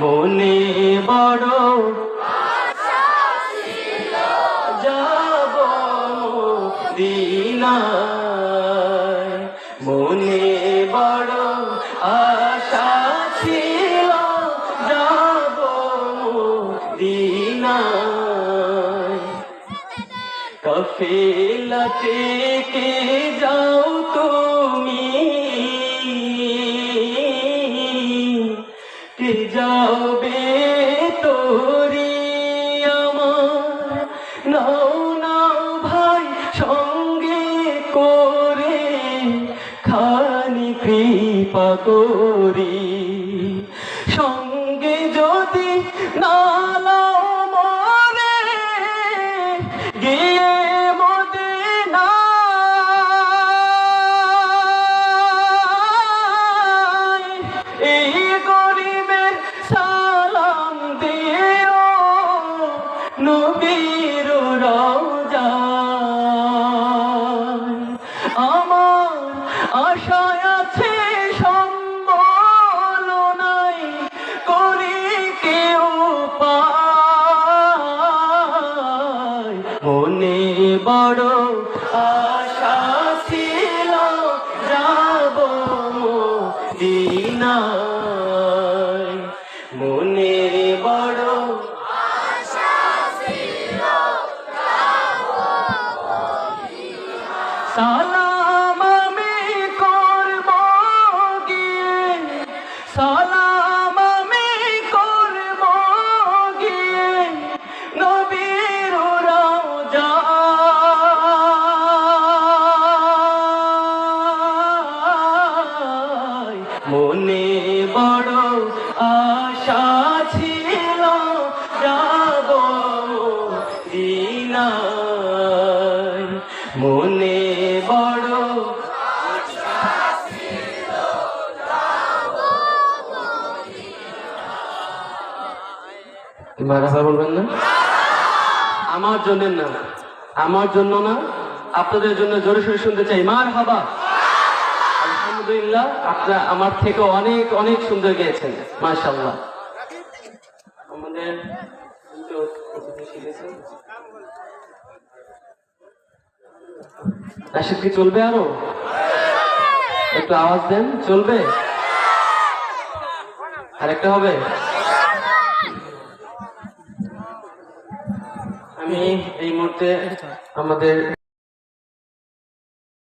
মনে বড় যাব দিনায় মনে বড় আশা যাব কফিলা থেকে যাও তুমি? যাবে তোরি আমার। নাও নাও ভাই, সঙ্গে করে খানি কৃপা করি। সঙ্গে যদি নালাও মরে গিয়ে এই গরিবের নবীর রওজা। আমার আশায় আছে সম্বল নাই করি কেউ মনে আশা ছিল যাব দিনায় সালাম আমি করব গিয়ে। সালাম আমি করব গিয়ে। নবীর রওজা মনে বড় আশা ছিল যাব দিনায় মারাফা বলবেন না? আমার জন্য না আমার জন্য না আপনাদের জন্য জোরে সোরে শুনতে চাই। মার হাবা। আলহামদুলিল্লাহ আপনারা আমার থেকে অনেক অনেক সুন্দর গেয়েছেন। মাশাল্লাহ আমাদের। রাশিদ কি চলবে আরও? একটু আওয়াজ দেন চলবে? আরেকটা হবে? আমি এই মুহূর্তে আমাদের